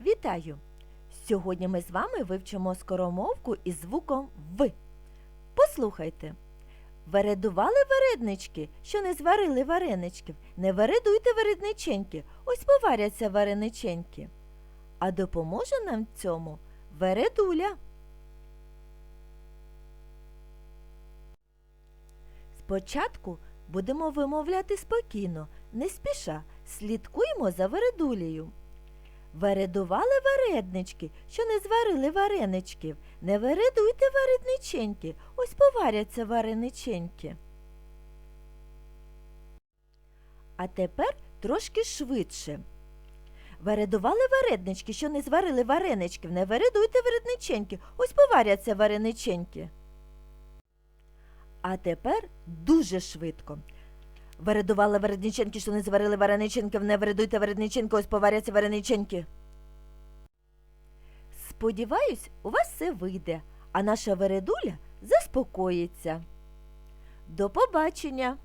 Вітаю! Сьогодні ми з вами вивчимо скоромовку із звуком В. Послухайте. Вередували вереднички, що не зварили вареничків. Не вередуйте вередниченьки, ось поваряться варениченьки. А допоможе нам цьому вередуля. Спочатку будемо вимовляти спокійно, не спіша, слідкуємо за вередулею. Вередували вереднички, що не зварили вареничків. Не вередуйте варениченьки, ось поваряться варениченьки. А тепер трошки швидше. Вередували варенички, що не зварили вареничків. Не вередуйте варениченьки, ось поваряться варениченьки. А тепер дуже швидко. Вередували вередниченки, що не зварили варениченків, не вередуйте вередниченки, ось поваряться варениченки. Сподіваюсь, у вас все вийде, а наша вередуля заспокоїться. До побачення!